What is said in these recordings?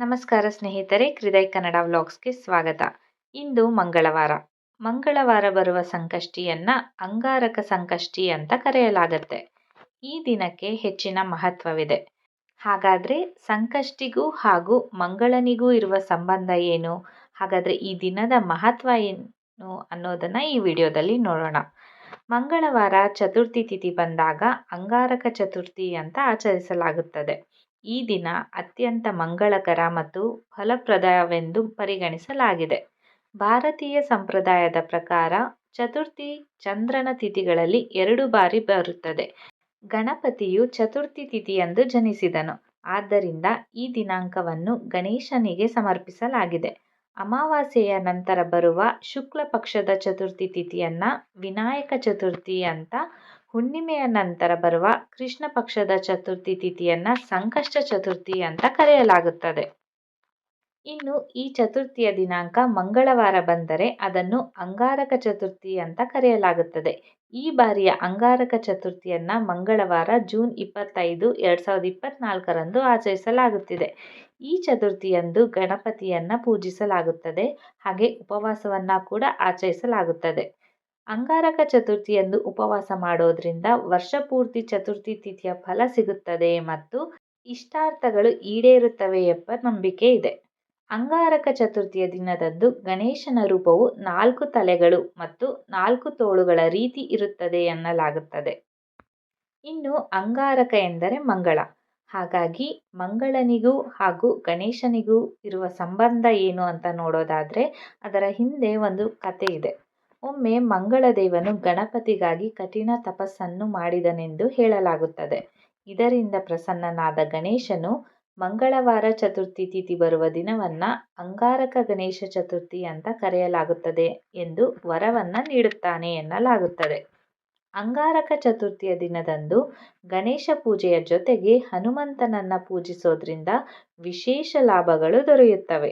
ನಮಸ್ಕಾರ ಸ್ನೇಹಿತರೆ, ಹೃದಯ ಕನ್ನಡ ವ್ಲಾಗ್ಸ್ಗೆ ಸ್ವಾಗತ. ಇಂದು ಮಂಗಳವಾರ. ಮಂಗಳವಾರ ಬರುವ ಸಂಕಷ್ಟಿಯನ್ನು ಅಂಗಾರಕ ಸಂಕಷ್ಟಿ ಅಂತ ಕರೆಯಲಾಗತ್ತೆ. ಈ ದಿನಕ್ಕೆ ಹೆಚ್ಚಿನ ಮಹತ್ವವಿದೆ. ಹಾಗಾದರೆ ಸಂಕಷ್ಟಿಗೂ ಹಾಗೂ ಮಂಗಳನಿಗೂ ಇರುವ ಸಂಬಂಧ ಏನು? ಹಾಗಾದರೆ ಈ ದಿನದ ಮಹತ್ವ ಏನು ಅನ್ನೋದನ್ನು ಈ ವಿಡಿಯೋದಲ್ಲಿ ನೋಡೋಣ. ಮಂಗಳವಾರ ಚತುರ್ಥಿ ತಿಥಿ ಬಂದಾಗ ಅಂಗಾರಕ ಚತುರ್ಥಿ ಅಂತ ಆಚರಿಸಲಾಗುತ್ತದೆ. ಈ ದಿನ ಅತ್ಯಂತ ಮಂಗಳಕರ ಮತ್ತು ಫಲಪ್ರದವೆಂದು ಪರಿಗಣಿಸಲಾಗಿದೆ. ಭಾರತೀಯ ಸಂಪ್ರದಾಯದ ಪ್ರಕಾರ ಚತುರ್ಥಿ ಚಂದ್ರನ ತಿಥಿಗಳಲ್ಲಿ ಎರಡು ಬಾರಿ ಬರುತ್ತದೆ. ಗಣಪತಿಯು ಚತುರ್ಥಿ ತಿಥಿಯಂದು ಜನಿಸಿದನು. ಆದ್ದರಿಂದ ಈ ದಿನಾಂಕವನ್ನು ಗಣೇಶನಿಗೆ ಸಮರ್ಪಿಸಲಾಗಿದೆ. ಅಮಾವಾಸ್ಯೆಯ ನಂತರ ಬರುವ ಶುಕ್ಲ ಪಕ್ಷದ ಚತುರ್ಥಿ ತಿಥಿಯನ್ನ ವಿನಾಯಕ ಚತುರ್ಥಿ ಅಂತ ಹುಣ್ಣಿಮೆಯ ನಂತರ ಬರುವ ಕೃಷ್ಣ ಪಕ್ಷದ ಚತುರ್ಥಿ ತಿಥಿಯನ್ನ ಸಂಕಷ್ಟ ಚತುರ್ಥಿ ಅಂತ ಕರೆಯಲಾಗುತ್ತದೆ. ಇನ್ನು ಈ ಚತುರ್ಥಿಯ ದಿನಾಂಕ ಮಂಗಳವಾರ ಬಂದರೆ ಅದನ್ನು ಅಂಗಾರಕ ಚತುರ್ಥಿ ಅಂತ ಕರೆಯಲಾಗುತ್ತದೆ. ಈ ಬಾರಿಯ ಅಂಗಾರಕ ಚತುರ್ಥಿಯನ್ನ ಮಂಗಳವಾರ ಜೂನ್ ಇಪ್ಪತ್ತೈದು, ಎರಡು ಸಾವಿರದ ಇಪ್ಪತ್ನಾಲ್ಕರಂದು ಆಚರಿಸಲಾಗುತ್ತಿದೆ. ಈ ಚತುರ್ಥಿಯಂದು ಗಣಪತಿಯನ್ನ ಪೂಜಿಸಲಾಗುತ್ತದೆ. ಹಾಗೆ ಉಪವಾಸವನ್ನ ಕೂಡ ಆಚರಿಸಲಾಗುತ್ತದೆ. ಅಂಗಾರಕ ಚತುರ್ಥಿಯಂದು ಉಪವಾಸ ಮಾಡೋದ್ರಿಂದ ವರ್ಷಪೂರ್ತಿ ಚತುರ್ಥಿ ತಿಥಿಯ ಫಲ ಸಿಗುತ್ತದೆ ಮತ್ತು ಇಷ್ಟಾರ್ಥಗಳು ಈಡೇರುತ್ತವೆ ಎಂಬ ನಂಬಿಕೆ ಇದೆ. ಅಂಗಾರಕ ಚತುರ್ಥಿಯ ದಿನದಂದು ಗಣೇಶನ ರೂಪವು ನಾಲ್ಕು ತಲೆಗಳು ಮತ್ತು ನಾಲ್ಕು ತೋಳುಗಳ ರೀತಿ ಇರುತ್ತದೆ ಎನ್ನಲಾಗುತ್ತದೆ. ಇನ್ನು ಅಂಗಾರಕ ಎಂದರೆ ಮಂಗಳ. ಹಾಗಾಗಿ ಮಂಗಳನಿಗೂ ಹಾಗೂ ಗಣೇಶನಿಗೂ ಇರುವ ಸಂಬಂಧ ಏನು ಅಂತ ನೋಡೋದಾದರೆ ಅದರ ಹಿಂದೆ ಒಂದು ಕತೆ ಇದೆ. ಒಮ್ಮೆ ಮಂಗಳದೇವನು ಗಣಪತಿಗಾಗಿ ಕಠಿಣ ತಪಸ್ಸನ್ನು ಮಾಡಿದನೆಂದು ಹೇಳಲಾಗುತ್ತದೆ. ಇದರಿಂದ ಪ್ರಸನ್ನನಾದ ಗಣೇಶನು ಮಂಗಳವಾರ ಚತುರ್ಥಿ ತಿಥಿ ಬರುವ ದಿನವನ್ನ ಅಂಗಾರಕ ಗಣೇಶ ಚತುರ್ಥಿ ಅಂತ ಕರೆಯಲಾಗುತ್ತದೆ ಎಂದು ವರವನ್ನ ನೀಡುತ್ತಾನೆ ಎನ್ನಲಾಗುತ್ತದೆ. ಅಂಗಾರಕ ಚತುರ್ಥಿಯ ದಿನದಂದು ಗಣೇಶ ಪೂಜೆಯ ಜೊತೆಗೆ ಹನುಮಂತನನ್ನ ಪೂಜಿಸೋದ್ರಿಂದ ವಿಶೇಷ ಲಾಭಗಳು ದೊರೆಯುತ್ತವೆ.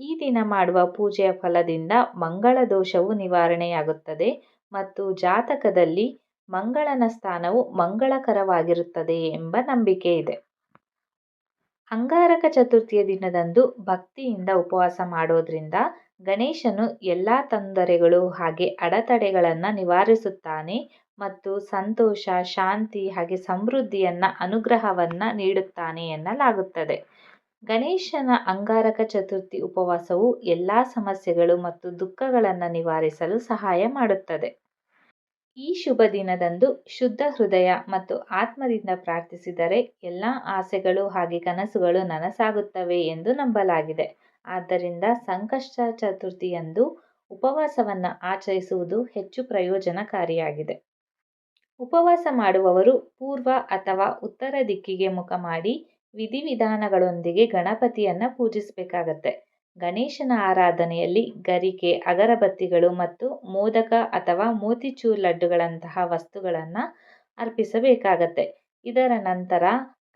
ಈ ದಿನ ಮಾಡುವ ಪೂಜೆಯ ಫಲದಿಂದ ಮಂಗಳ ದೋಷವು ನಿವಾರಣೆಯಾಗುತ್ತದೆ ಮತ್ತು ಜಾತಕದಲ್ಲಿ ಮಂಗಳನ ಸ್ಥಾನವು ಮಂಗಳಕರವಾಗಿರುತ್ತದೆ ಎಂಬ ನಂಬಿಕೆ ಇದೆ. ಅಂಗಾರಕ ಚತುರ್ಥಿಯ ದಿನದಂದು ಭಕ್ತಿಯಿಂದ ಉಪವಾಸ ಮಾಡೋದ್ರಿಂದ ಗಣೇಶನು ಎಲ್ಲ ತೊಂದರೆಗಳು ಹಾಗೆ ಅಡೆತಡೆಗಳನ್ನು ನಿವಾರಿಸುತ್ತಾನೆ ಮತ್ತು ಸಂತೋಷ, ಶಾಂತಿ ಹಾಗೆ ಸಮೃದ್ಧಿಯನ್ನ, ಅನುಗ್ರಹವನ್ನ ನೀಡುತ್ತಾನೆ ಎನ್ನಲಾಗುತ್ತದೆ. ಗಣೇಶನ ಅಂಗಾರಕ ಚತುರ್ಥಿ ಉಪವಾಸವು ಎಲ್ಲ ಸಮಸ್ಯೆಗಳು ಮತ್ತು ದುಃಖಗಳನ್ನು ನಿವಾರಿಸಲು ಸಹಾಯ ಮಾಡುತ್ತದೆ. ಈ ಶುಭ ದಿನದಂದು ಶುದ್ಧ ಹೃದಯ ಮತ್ತು ಆತ್ಮದಿಂದ ಪ್ರಾರ್ಥಿಸಿದರೆ ಎಲ್ಲ ಆಸೆಗಳು ಹಾಗೆ ಕನಸುಗಳು ನನಸಾಗುತ್ತವೆ ಎಂದು ನಂಬಲಾಗಿದೆ. ಆದ್ದರಿಂದ ಸಂಕಷ್ಟ ಚತುರ್ಥಿಯಂದು ಉಪವಾಸವನ್ನು ಆಚರಿಸುವುದು ಹೆಚ್ಚು ಪ್ರಯೋಜನಕಾರಿಯಾಗಿದೆ. ಉಪವಾಸ ಮಾಡುವವರು ಪೂರ್ವ ಅಥವಾ ಉತ್ತರ ದಿಕ್ಕಿಗೆ ಮುಖ ಮಾಡಿ ವಿಧಿವಿಧಾನಗಳೊಂದಿಗೆ ಗಣಪತಿಯನ್ನ ಪೂಜಿಸಬೇಕಾಗತ್ತೆ. ಗಣೇಶನ ಆರಾಧನೆಯಲ್ಲಿ ಗರಿಕೆ, ಅಗರಬತ್ತಿಗಳು ಮತ್ತು ಮೋದಕ ಅಥವಾ ಮೋತಿಚೂರ್ ಲಡ್ಡುಗಳಂತಹ ವಸ್ತುಗಳನ್ನು ಅರ್ಪಿಸಬೇಕಾಗತ್ತೆ. ಇದರ ನಂತರ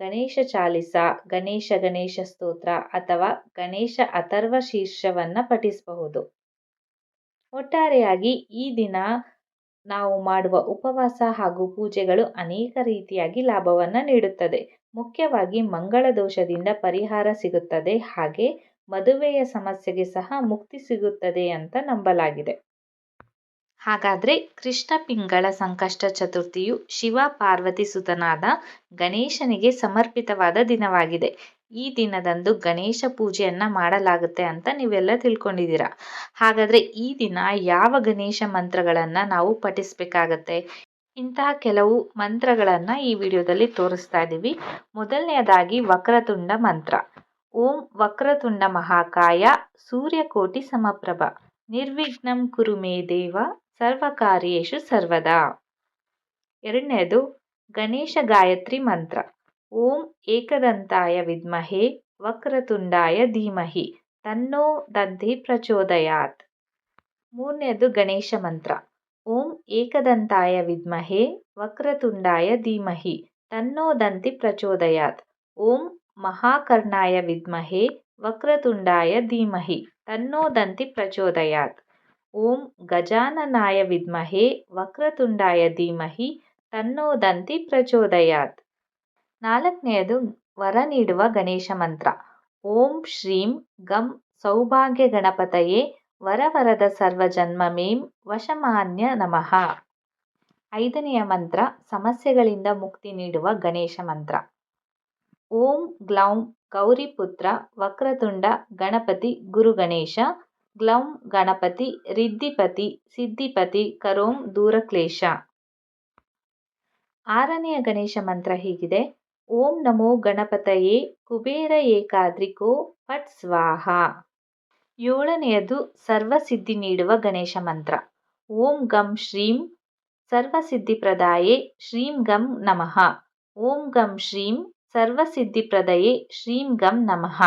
ಗಣೇಶ ಚಾಲಿಸ, ಗಣೇಶ ಗಣೇಶ ಸ್ತೋತ್ರ ಅಥವಾ ಗಣೇಶ ಅಥರ್ವ ಶೀರ್ಷವನ್ನು ಪಠಿಸಬಹುದು. ಒಟ್ಟಾರೆಯಾಗಿ ಈ ದಿನ ನಾವು ಮಾಡುವ ಉಪವಾಸ ಹಾಗೂ ಪೂಜೆಗಳು ಅನೇಕ ರೀತಿಯಾಗಿ ಲಾಭವನ್ನು ನೀಡುತ್ತದೆ. ಮುಖ್ಯವಾಗಿ ಮಂಗಳ ದೋಷದಿಂದ ಪರಿಹಾರ ಸಿಗುತ್ತದೆ. ಹಾಗೆ ಮದುವೆಯ ಸಮಸ್ಯೆಗೆ ಸಹ ಮುಕ್ತಿ ಸಿಗುತ್ತದೆ ಅಂತ ನಂಬಲಾಗಿದೆ. ಹಾಗಾದ್ರೆ ಕೃಷ್ಣ ಪಿಂಗಳ ಸಂಕಷ್ಟ ಚತುರ್ಥಿಯು ಶಿವ ಪಾರ್ವತಿ ಸುತನಾದ ಗಣೇಶನಿಗೆ ಸಮರ್ಪಿತವಾದ ದಿನವಾಗಿದೆ. ಈ ದಿನದಂದು ಗಣೇಶ ಪೂಜೆಯನ್ನ ಮಾಡಲಾಗುತ್ತೆ ಅಂತ ನೀವೆಲ್ಲ ತಿಳ್ಕೊಂಡಿದ್ದೀರಾ. ಹಾಗಾದ್ರೆ ಈ ದಿನ ಯಾವ ಗಣೇಶ ಮಂತ್ರಗಳನ್ನು ನಾವು ಪಠಿಸಬೇಕಾಗತ್ತೆ? ಇಂತಹ ಕೆಲವು ಮಂತ್ರಗಳನ್ನು ಈ ವಿಡಿಯೋದಲ್ಲಿ ತೋರಿಸ್ತಾ ಇದ್ದೀವಿ ಮೊದಲನೆಯದಾಗಿ ವಕ್ರತುಂಡ ಮಂತ್ರ. ಓಂ ವಕ್ರತುಂಡ ಮಹಾಕಾಯ ಸೂರ್ಯಕೋಟಿ ಸಮಪ್ರಭ. ನಿರ್ವಿಘ್ನಂ ಕುರು ಮೇ ದೇವ ಸರ್ವಕಾರ್ಯೇಶು ಸರ್ವದಾ. ಎರಡನೇದು ಗಣೇಶ ಗಾಯತ್ರಿ ಮಂತ್ರ. ಓಂ ಏಕದಂತಾಯ ವಿದ್ಮಹೇ ವಕ್ರತುಂಡಾಯ ಧೀಮಹಿ ತನ್ನೋ ದಂಧಿ ಪ್ರಚೋದಯಾತ್. ಮೂರನೇದು ಗಣೇಶ ಮಂತ್ರ. ಓಂ ಏಕದಂತಾಯ ವಿದ್ಮಹೆ ವಕ್ರತುಂಡಾಯ ಧೀಮಹಿ ತನ್ನೋ ದಂತಿ ಪ್ರಚೋದಯಾತ್. ಓಂ ಮಹಾಕರ್ಣಾಯ ವಿದ್ಮಹೆ ವಕ್ರತುಂಡಾಯ ಧೀಮಹಿ ತನ್ನೋ ದಂತಿ ಪ್ರಚೋದಯಾತ್. ಓಂ ಗಜಾನನಾಯ ವಿದ್ಮಹೆ ವಕ್ರತುಂಡಾಯ ಧೀಮಹಿ ತನ್ನೋ ದಂತಿ ಪ್ರಚೋದಯಾತ್. ನಾಲ್ಕನೆಯದು ವರ ನೀಡುವ ಗಣೇಶ ಮಂತ್ರ. ಓಂ ಶ್ರೀಂ ಗಂ ಸೌಭಾಗ್ಯ ಗಣಪತಯೇ ವರವರದ ಸರ್ವಜನ್ಮಮೇಂ ವಶಮಾನ್ಯ ನಮಃ. ಐದನೆಯ ಮಂತ್ರ, ಸಮಸ್ಯೆಗಳಿಂದ ಮುಕ್ತಿ ನೀಡುವ ಗಣೇಶ ಮಂತ್ರ. ಓಂ ಗ್ಲೌಂ ಗೌರಿಪುತ್ರ, ವಕ್ರತುಂಡ ಗಣಪತಿ ಗುರುಗಣೇಶ, ಗ್ಲೌಂ ಗಣಪತಿ ರಿದ್ಧಿಪತಿ ಸಿದ್ಧಿಪತಿ ಕರೋಂ ದೂರಕ್ಲೇಶ. ಆರನೆಯ ಗಣೇಶ ಮಂತ್ರ ಹೀಗಿದೆ. ಓಂ ನಮೋ ಗಣಪತಯೇ ಕುಬೇರ ಏಕಾದ್ರಿಕೋ ಪಟ್ ಸ್ವಾಹ. ಏಳನೆಯದು ಸರ್ವಸಿದ್ಧಿ ನೀಡುವ ಗಣೇಶ ಮಂತ್ರ. ಓಂ ಗಂ ಶ್ರೀಂ ಸರ್ವಸಿದ್ಧಿಪ್ರದಾಯೇ ಶ್ರೀಂ ಗಂ ನಮಃ. ಓಂ ಗಂ ಶ್ರೀಂ ಸರ್ವಸಿದ್ಧಿಪ್ರದಯೇ ಶ್ರೀಂ ಗಂ ನಮಃ.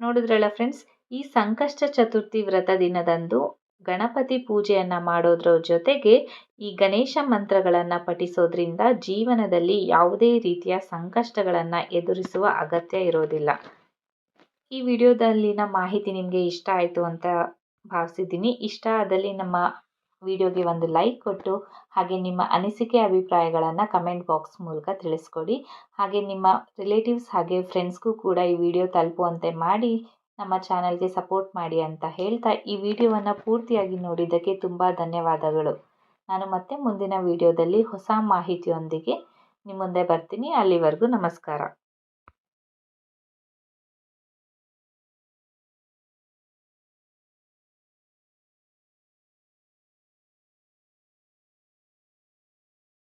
ನೋಡಿದ್ರಲ್ಲ ಫ್ರೆಂಡ್ಸ್, ಈ ಸಂಕಷ್ಟ ಚತುರ್ಥಿ ವ್ರತ ದಿನದಂದು ಗಣಪತಿ ಪೂಜೆಯನ್ನು ಮಾಡೋದ್ರ ಜೊತೆಗೆ ಈ ಗಣೇಶ ಮಂತ್ರಗಳನ್ನು ಪಠಿಸೋದ್ರಿಂದ ಜೀವನದಲ್ಲಿ ಯಾವುದೇ ರೀತಿಯ ಸಂಕಷ್ಟಗಳನ್ನು ಎದುರಿಸುವ ಅಗತ್ಯ ಇರೋದಿಲ್ಲ. ಈ ವಿಡಿಯೋದಲ್ಲಿನ ಮಾಹಿತಿ ನಿಮಗೆ ಇಷ್ಟ ಆಯಿತು ಅಂತ ಭಾವಿಸಿದ್ದೀನಿ. ಇಷ್ಟ ಆದಲ್ಲಿ ನಮ್ಮ ವಿಡಿಯೋಗೆ ಒಂದು ಲೈಕ್ ಕೊಟ್ಟು, ಹಾಗೆ ನಿಮ್ಮ ಅನಿಸಿಕೆ ಅಭಿಪ್ರಾಯಗಳನ್ನು ಕಮೆಂಟ್ ಬಾಕ್ಸ್ ಮೂಲಕ ತಿಳಿಸ್ಕೊಡಿ. ಹಾಗೆ ನಿಮ್ಮ ರಿಲೇಟಿವ್ಸ್ ಹಾಗೆ ಫ್ರೆಂಡ್ಸ್ಗೂ ಕೂಡ ಈ ವಿಡಿಯೋ ತಲುಪುವಂತೆ ಮಾಡಿ, ನಮ್ಮ ಚಾನಲ್ಗೆ ಸಪೋರ್ಟ್ ಮಾಡಿ ಅಂತ ಹೇಳ್ತಾ ಈ ವಿಡಿಯೋವನ್ನು ಪೂರ್ತಿಯಾಗಿ ನೋಡಿದ್ದಕ್ಕೆ ತುಂಬ ಧನ್ಯವಾದಗಳು. ನಾನು ಮತ್ತೆ ಮುಂದಿನ ವಿಡಿಯೋದಲ್ಲಿ ಹೊಸ ಮಾಹಿತಿಯೊಂದಿಗೆ ನಿಮ್ಮ ಮುಂದೆ ಬರ್ತೀನಿ. ಅಲ್ಲಿವರೆಗೂ ನಮಸ್ಕಾರ.